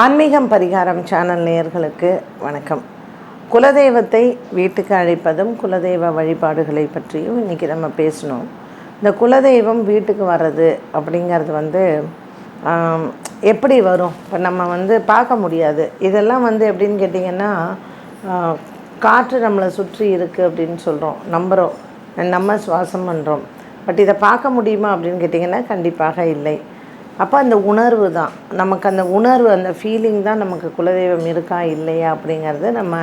ஆன்மீகம் பரிகாரம் சேனல் நேயர்களுக்கு வணக்கம். குலதெய்வத்தை வீட்டுக்கு அழைப்பதும் குலதெய்வ வழிபாடுகளை பற்றியும் இன்றைக்கி நம்ம பேசணும். இந்த குலதெய்வம் வீட்டுக்கு வர்றது அப்படிங்கிறது வந்து எப்படி வரும்? இப்போ நம்ம வந்து பார்க்க முடியாது. இதெல்லாம் வந்து எப்படின்னு கேட்டிங்கன்னா காற்று நம்மளை சுற்றி இருக்குது அப்படின்னு சொல்கிறோம் நம்புகிறோம் நம்ம சுவாசம் பண்ணுறோம் பட் இதை பார்க்க முடியுமா அப்படின்னு கேட்டிங்கன்னா கண்டிப்பாக இல்லை. அப்போ அந்த உணர்வு தான் நமக்கு அந்த உணர்வு அந்த ஃபீலிங் தான் நமக்கு குலதெய்வம் இருக்கா இல்லையா அப்படிங்கிறது நம்ம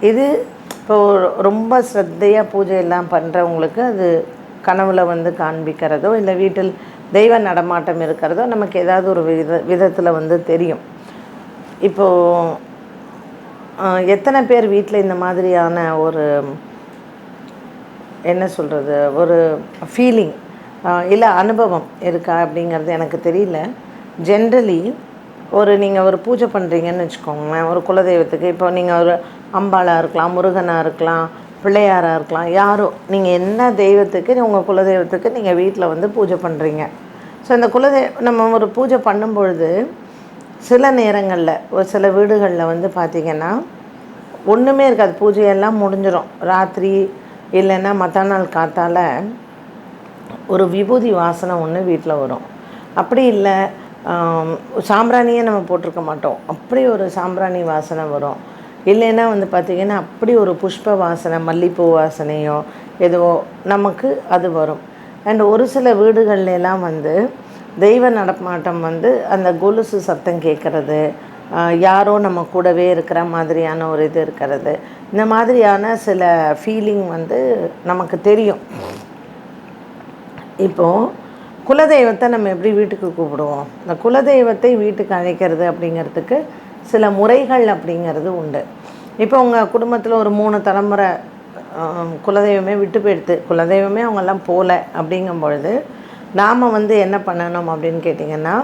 இது இப்போ ரொம்ப ஸ்ரத்தையாக பூஜை எல்லாம் பண்ணுறவங்களுக்கு அது கனவுல வந்து காண்பிக்கிறதோ இல்லை வீட்டில் தெய்வ நடமாட்டம் இருக்கிறதோ நமக்கு ஏதாவது ஒரு வித விதத்தில் வந்து தெரியும். இப்போது எத்தனை பேர் வீட்டில் இந்த மாதிரியான ஒரு என்ன சொல்கிறது ஒரு ஃபீலிங் இல்லை அனுபவம் இருக்கா அப்படிங்கிறது எனக்கு தெரியல. ஜென்ரலி ஒரு நீங்கள் ஒரு பூஜை பண்ணுறீங்கன்னு வச்சுக்கோங்களேன் ஒரு குலதெய்வத்துக்கு. இப்போ நீங்கள் ஒரு அம்பாளாக இருக்கலாம் முருகனாக இருக்கலாம் பிள்ளையாராக இருக்கலாம் யாரோ நீங்கள் என்ன தெய்வத்துக்கு உங்கள் குலதெய்வத்துக்கு நீங்கள் வீட்டில் வந்து பூஜை பண்ணுறீங்க ஸோ இந்த குலதெய் நம்ம ஒரு பூஜை பண்ணும் பொழுது சில நேரங்களில் ஒரு சில வீடுகளில் வந்து பார்த்திங்கன்னா ஒன்றுமே இருக்காது. பூஜையெல்லாம் முடிஞ்சிடும் ராத்திரி இல்லைன்னா மற்ற நாள் காத்தால் ஒரு விபூதி வாசனை ஒன்று வீட்டில் வரும். அப்படி இல்லை சாம்பிராணியே நம்ம போட்டிருக்க மாட்டோம். அப்படி ஒரு சாம்பிராணி வாசனை வரும். இல்லைன்னா வந்து பார்த்திங்கன்னா அப்படி ஒரு புஷ்ப வாசனை மல்லிப்பூ வாசனையோ ஏதோ நமக்கு அது வரும். அண்ட் ஒரு சில வீடுகள்லாம் வந்து தெய்வ நடமாட்டம் வந்து அந்த கொலுசு சத்தம் கேட்குறது யாரோ நம்ம கூடவே இருக்கிற மாதிரியான ஒரு இது இருக்கிறது. இந்த மாதிரியான சில ஃபீலிங் வந்து நமக்கு தெரியும். இப்போது குலதெய்வத்தை நம்ம எப்படி வீட்டுக்கு கூப்பிடுவோம்? இந்த குலதெய்வத்தை வீட்டுக்கு அழைக்கிறது அப்படிங்கிறதுக்கு சில முறைகள் அப்படிங்கிறது உண்டு. இப்போ உங்கள் குடும்பத்தில் ஒரு மூணு தலைமுறை குலதெய்வமே விட்டு போயிடுது. குலதெய்வமே அவங்கெல்லாம் போகல அப்படிங்கும் பொழுது நாம் வந்து என்ன பண்ணணும் அப்படின்னு கேட்டிங்கன்னா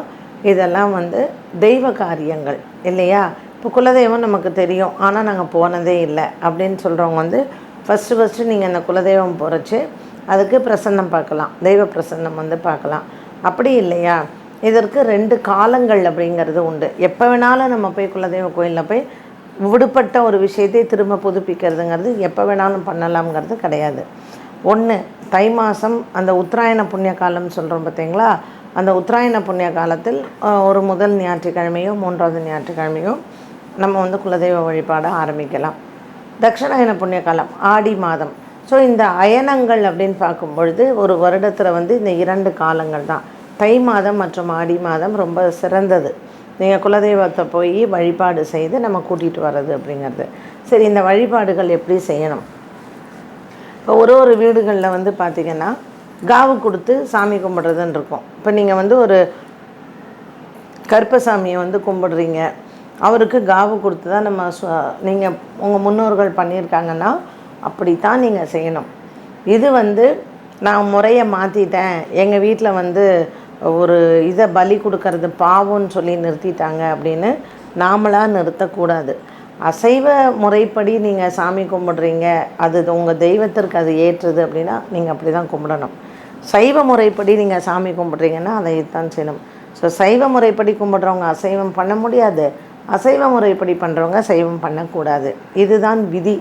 இதெல்லாம் வந்து தெய்வ காரியங்கள் இல்லையா? இப்போ குலதெய்வம் நமக்கு தெரியும். ஆனால் நாங்கள் போனதே இல்லை அப்படின்னு சொல்கிறவங்க வந்து ஃபஸ்ட்டு ஃபஸ்ட்டு நீங்கள் அந்த குலதெய்வம் போகிறச்சு அதுக்கு பிரசன்னம் பார்க்கலாம். தெய்வ பிரசன்னம் வந்து பார்க்கலாம். அப்படி இல்லையா? இதற்கு ரெண்டு காலங்கள் அப்படிங்கிறது உண்டு. எப்போ வேணாலும் நம்ம போய் குலதெய்வ கோயிலில் போய் விடுபட்ட ஒரு விஷயத்தை திரும்ப புதுப்பிக்கிறதுங்கிறது எப்போ வேணாலும் பண்ணலாம்ங்கிறது கிடையாது. ஒன்று தை மாதம் அந்த உத்தராயண புண்ணிய காலம்னு சொல்கிறோம் பார்த்தீங்களா அந்த உத்தராயண புண்ணிய காலத்தில் ஒரு முதல் ஞாயிற்றுக்கிழமையோ மூன்றாவது ஞாயிற்றுக்கிழமையோ நம்ம வந்து குலதெய்வ வழிபாட ஆரம்பிக்கலாம். தட்சிணாயன புண்ணிய காலம் ஆடி மாதம். ஸோ இந்த அயனங்கள் அப்படின்னு பார்க்கும் பொழுது ஒரு வருடத்தில் வந்து இந்த இரண்டு காலங்கள் தான். தை மாதம் மற்றும் ஆடி மாதம் ரொம்ப சிறந்தது. நீங்கள் குலதெய்வத்தை போய் வழிபாடு செய்து நம்ம கூட்டிகிட்டு வர்றது அப்படிங்கிறது. சரி இந்த வழிபாடுகள் எப்படி செய்யணும்? இப்போ ஒரு ஒரு வீடுகளில் வந்து பார்த்திங்கன்னா காவு கொடுத்து சாமி கும்பிட்றதுன்னு இருக்கும். இப்போ நீங்கள் வந்து ஒரு கருப்பசாமியை வந்து கும்பிடுறீங்க. அவருக்கு காவு கொடுத்து தான் நம்ம நீங்கள் உங்கள் முன்னோர்கள் பண்ணியிருக்காங்கன்னா அப்படித்தான் நீங்கள் செய்யணும். இது வந்து நான் முறையை மாற்றிட்டேன் எங்கள் வீட்டில் வந்து ஒரு இதை பலி கொடுக்கறது பாவம்னு சொல்லி நிறுத்திட்டாங்க அப்படின்னு நாமளாக நிறுத்தக்கூடாது. அசைவ முறைப்படி நீங்கள் சாமி கும்பிட்றீங்க. அது உங்கள் தெய்வத்திற்கு அது ஏற்றுது அப்படின்னா நீங்கள் அப்படி தான் கும்பிடணும். சைவ முறைப்படி நீங்கள் சாமி கும்பிட்றீங்கன்னா அதை தான் செய்யணும். ஸோ சைவ முறைப்படி கும்பிட்றவங்க அசைவம் பண்ண முடியாது. அசைவ முறைப்படி பண்ணுறவங்க சைவம் பண்ணக்கூடாது. இதுதான் விதி.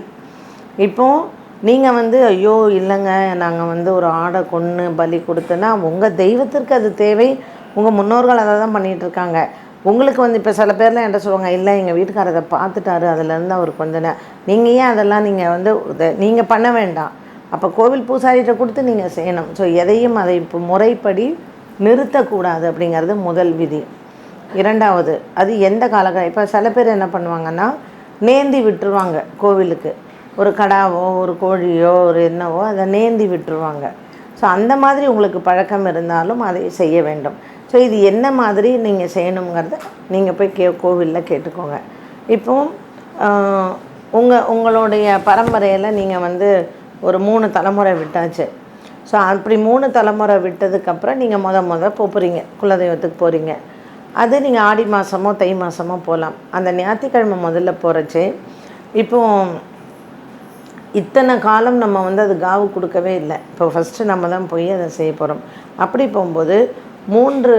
இப்போது நீங்கள் வந்து ஐயோ இல்லைங்க நாங்கள் வந்து ஒரு ஆடை கொன்று பலி கொடுத்தோன்னா உங்கள் தெய்வத்திற்கு அது தேவை. உங்கள் முன்னோர்கள் அதை தான் பண்ணிகிட்ருக்காங்க உங்களுக்கு வந்து இப்போ சில பேர்லாம் என்ன சொல்லுவாங்க இல்லை எங்கள் வீட்டுக்காரர் அதை பார்த்துட்டாரு அதுலேருந்து அவர் கொஞ்ச நீங்கள் ஏன் அதெல்லாம் நீங்கள் வந்து நீங்கள் பண்ண வேண்டாம். அப்போ கோவில் பூசாரிகிட்ட கொடுத்து நீங்கள் செய்யணும். ஸோ எதையும் அதை இப்போ முறைப்படி நிறுத்தக்கூடாது அப்படிங்கிறது முதல் விதி. இரண்டாவது அது எந்த காலகட்டம் இப்போ சில பேர் என்ன பண்ணுவாங்கன்னா நேந்தி விட்டுருவாங்க கோவிலுக்கு. ஒரு கடாவோ ஒரு கோழியோ ஒரு என்னவோ அதை நேந்தி விட்டுருவாங்க. ஸோ அந்த மாதிரி உங்களுக்கு பழக்கம் இருந்தாலும் அதை செய்ய வேண்டும். ஸோ இது என்ன மாதிரி நீங்கள் செய்யணுங்கிறத நீங்கள் போய் கே கோவிலில் கேட்டுக்கோங்க. இப்போ உங்கள் உங்களுடைய பரம்பரையில் நீங்கள் வந்து ஒரு மூணு தலைமுறை விட்டாச்சு. ஸோ அப்படி மூணு தலைமுறை விட்டதுக்கப்புறம் நீங்கள் முத முத போகிறீங்க குலதெய்வத்துக்கு போகிறீங்க அது நீங்கள் ஆடி மாதமோ தை மாதமோ போகலாம் அந்த ஞாயிற்றுக்கிழமை முதல்ல போகிறச்சு இப்போது இத்தனை காலம் நம்ம வந்து அது காவு கொடுக்கவே இல்லை. இப்போ ஃபஸ்ட்டு நம்ம தான் போய் அதை செய்ய போகிறோம் அப்படி போகும்போது மூன்று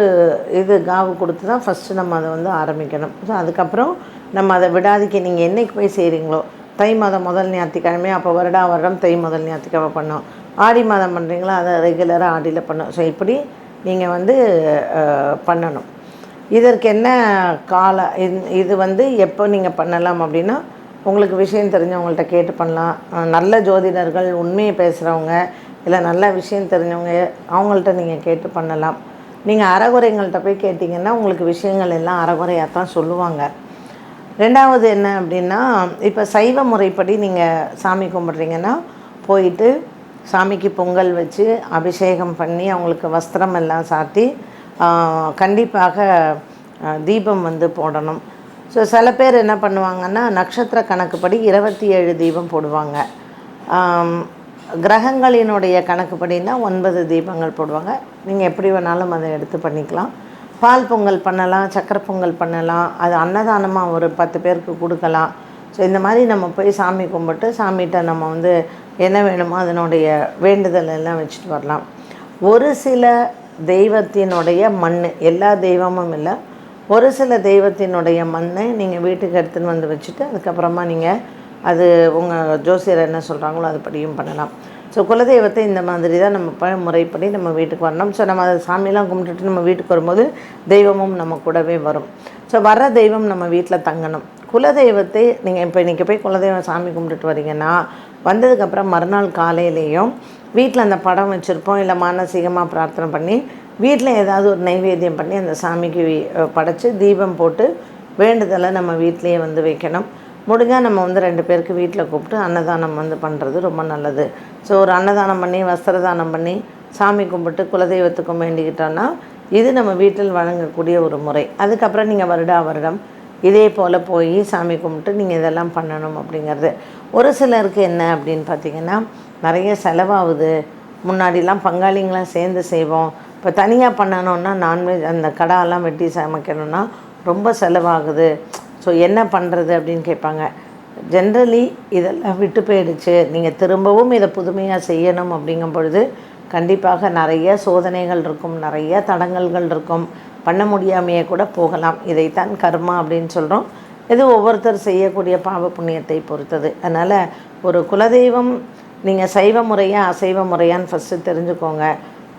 இது காவு கொடுத்து தான் ஃபஸ்ட்டு நம்ம அதை வந்து ஆரம்பிக்கணும். ஸோ அதுக்கப்புறம் நம்ம அதை விடாதிக்க நீங்கள் என்றைக்கு போய் செய்கிறீங்களோ தை மாதம் முதல் ஞாயிற்றுக்கிழமை அப்போ வருடா வருடம் தை முதல் ஞாயிற்றுக்கிழமை பண்ணோம். ஆடி மாதம் பண்ணுறீங்களோ அதை ரெகுலராக ஆடியில் பண்ணோம். ஸோ இப்படி நீங்கள் வந்து பண்ணணும். இதற்கு என்ன கால இது வந்து எப்போ நீங்கள் பண்ணலாம் அப்படின்னா உங்களுக்கு விஷயம் தெரிஞ்சவங்கள்ட்ட கேட்டு பண்ணலாம். நல்ல ஜோதிடர்கள் உண்மையை பேசுகிறவங்க இல்லை நல்ல விஷயம் தெரிஞ்சவங்க அவங்கள்ட்ட நீங்கள் கேட்டு பண்ணலாம். நீங்கள் அறகுறைங்கள்ட்ட போய் கேட்டிங்கன்னா உங்களுக்கு விஷயங்கள் எல்லாம் அறகுறையாக தான் சொல்லுவாங்க. ரெண்டாவது என்ன அப்படின்னா இப்போ சைவ முறைப்படி நீங்கள் சாமி கும்பிட்றீங்கன்னா போயிட்டு சாமிக்கு பொங்கல் வச்சு அபிஷேகம் பண்ணி அவங்களுக்கு வஸ்திரம் எல்லாம் சாத்தி கண்டிப்பாக தீபம் வந்து போடணும். ஸோ சில பேர் என்ன பண்ணுவாங்கன்னா நட்சத்திர கணக்குப்படி இருபத்தி ஏழு தீபம் போடுவாங்க. கிரகங்களினுடைய கணக்குப்படினா ஒன்பது தீபங்கள் போடுவாங்க. நீங்கள் எப்படி வேணாலும் அதை எடுத்து பண்ணிக்கலாம். பால் பொங்கல் பண்ணலாம் சக்கரை பொங்கல் பண்ணலாம் அது அன்னதானமாக ஒரு பத்து பேருக்கு கொடுக்கலாம். ஸோ இந்த மாதிரி நம்ம போய் சாமி கும்பிட்டு சாமிகிட்ட நம்ம வந்து என்ன வேணுமோ அதனுடைய வேண்டுதல் எல்லாம் வச்சுட்டு வரலாம். ஒரு சில தெய்வத்தினுடைய மண் எல்லா தெய்வமும் இல்லை ஒரு சில தெய்வத்தினுடைய மண்ணை நீங்கள் வீட்டுக்கு எடுத்துன்னு வந்து வச்சுட்டு அதுக்கப்புறமா நீங்கள் அது உங்கள் ஜோசியர் என்ன சொல்கிறாங்களோ அதுபடியும் பண்ணலாம். ஸோ குலதெய்வத்தை இந்த மாதிரி தான் நம்ம ப முறைப்படி நம்ம வீட்டுக்கு வரணும். ஸோ நம்ம அதை சாமியெல்லாம் கும்பிட்டுட்டு நம்ம வீட்டுக்கு வரும்போது தெய்வமும் நம்ம கூடவே வரும். ஸோ வர தெய்வம் நம்ம வீட்டில் தங்கணும். குலதெய்வத்தை நீங்கள் இப்போ இன்றைக்கி போய் குலதெய்வம் சாமி கும்பிட்டுட்டு வரீங்கன்னா வந்ததுக்கப்புறம் மறுநாள் காலையிலேயும் வீட்டில் அந்த படம் வச்சுருப்போம். இல்லை மானசீகமாக பிரார்த்தனை பண்ணி வீட்டில் ஏதாவது ஒரு நைவேத்தியம் பண்ணி அந்த சாமிக்கு படைச்சி தீபம் போட்டு வேண்டுதலை நம்ம வீட்லேயே வந்து வைக்கணும். முடிஞ்சால் நம்ம வந்து ரெண்டு பேருக்கு வீட்டில் கூப்பிட்டு அன்னதானம் வந்து பண்ணுறது ரொம்ப நல்லது. ஸோ ஒரு அன்னதானம் பண்ணி வஸ்திரதானம் பண்ணி சாமி கும்பிட்டு குலதெய்வத்துக்கும் வேண்டிக்கிட்டோன்னா இது நம்ம வீட்டில் வழங்கக்கூடிய ஒரு முறை. அதுக்கப்புறம் நீங்கள் வருடா வருடம் இதே போல் போய் சாமி கும்பிட்டு நீங்கள் இதெல்லாம் பண்ணணும் அப்படிங்கிறது. ஒரு சிலருக்கு என்ன அப்படின்னு பார்த்தீங்கன்னா நிறைய செலவாகுது. முன்னாடிலாம் பங்காளிங்களாம் சேர்ந்து செய்வோம். இப்போ தனியாக பண்ணணுன்னா நான்வெஜ் அந்த கடாலாம் வெட்டி சமைக்கணுன்னா ரொம்ப செலவாகுது. ஸோ என்ன பண்ணுறது அப்படின்னு கேட்பாங்க. ஜென்ரலி இதெல்லாம் விட்டு போயிடுச்சு. நீங்கள் திரும்பவும் இதை புதுமையாக செய்யணும் அப்படிங்கும் பொழுது கண்டிப்பாக நிறைய சோதனைகள் இருக்கும் நிறைய தடங்கல்கள் இருக்கும். பண்ண முடியாமையே கூட போகலாம். இதைத்தான் கர்மா அப்படின்னு சொல்கிறோம் இது ஒவ்வொருத்தர் செய்யக்கூடிய பாவ புண்ணியத்தை பொறுத்தது. அதனால் ஒரு குலதெய்வம் நீங்கள் சைவ முறையாக அசைவ முறையான்னு ஃபஸ்ட்டு தெரிஞ்சுக்கோங்க.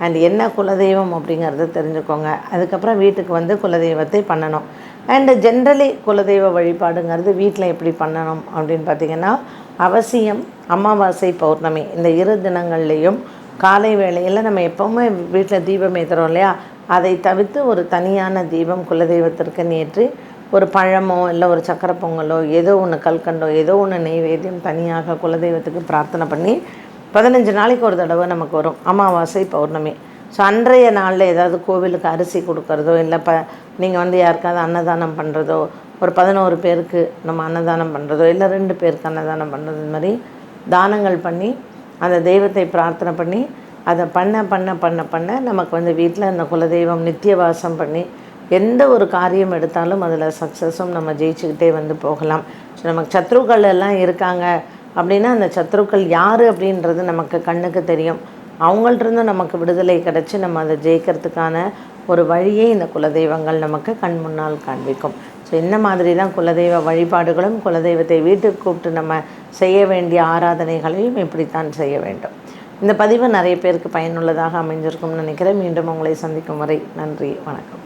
அண்ட் என்ன குலதெய்வம் அப்படிங்கிறத தெரிஞ்சுக்கோங்க. அதுக்கப்புறம் வீட்டுக்கு வந்து குலதெய்வத்தை பண்ணணும். அண்டு ஜென்ரலி குலதெய்வ வழிபாடுங்கிறது வீட்டில் எப்படி பண்ணணும் அப்படின்னு பார்த்திங்கன்னா அவசியம் அமாவாசை பௌர்ணமி. இந்த இரு தினங்கள்லேயும் காலை வேளையில் நம்ம எப்போவுமே வீட்டில் தீபம் ஏற்றுறோம் இல்லையா? அதை தவிர்த்து ஒரு தனியான தீபம் குலதெய்வத்திற்கு நேற்று ஒரு பழமோ இல்லை ஒரு சக்கரை பொங்கலோ ஏதோ ஒன்று கல்கண்டோ ஏதோ ஒன்று நெய்வேத்தியம் தனியாக குலதெய்வத்துக்கு பிரார்த்தனை பண்ணி பதினஞ்சு நாளைக்கு ஒரு தடவை நமக்கு வரும். அமாவாசை பௌர்ணமி. ஸோ அன்றைய நாளில் ஏதாவது கோவிலுக்கு அரிசி கொடுக்குறதோ இல்லை ப நீங்கள் வந்து யாருக்காவது அன்னதானம் பண்ணுறதோ ஒரு பதினோரு பேருக்கு நம்ம அன்னதானம் பண்ணுறதோ இல்லை ரெண்டு பேருக்கு அன்னதானம் பண்ணுறது மாதிரி தானங்கள் பண்ணி அந்த தெய்வத்தை பிரார்த்தனை பண்ணி அதை பண்ண பண்ண பண்ண பண்ண நமக்கு வந்து வீட்டில் அந்த குலதெய்வம் நித்திய வாசம் பண்ணி எந்த ஒரு காரியம் எடுத்தாலும் அதில் சக்ஸஸும் நம்ம ஜெயிச்சுக்கிட்டே வந்து போகலாம். ஸோ நமக்கு சத்ருக்கள் எல்லாம் இருக்காங்க. அப்படின்னா அந்த சத்ருக்கள் யார் அப்படின்றது நமக்கு கண்ணுக்கு தெரியும். அவங்கள்ட்ட நமக்கு விடுதலை கிடச்சி நம்ம அதை ஜெயிக்கிறதுக்கான ஒரு வழியே இந்த குலதெய்வங்கள் நமக்கு கண் முன்னால் காண்பிக்கும். ஸோ இந்த மாதிரி தான் குலதெய்வ வழிபாடுகளும் குலதெய்வத்தை வீட்டுக்கு கூப்பிட்டு நம்ம செய்ய வேண்டிய ஆராதனைகளையும் இப்படித்தான் செய்ய வேண்டும். இந்த பதிவு நிறைய பேருக்கு பயனுள்ளதாக அமைஞ்சிருக்கும்னு நினைக்கிறேன். மீண்டும் உங்களை சந்திக்கும் வரை நன்றி வணக்கம்.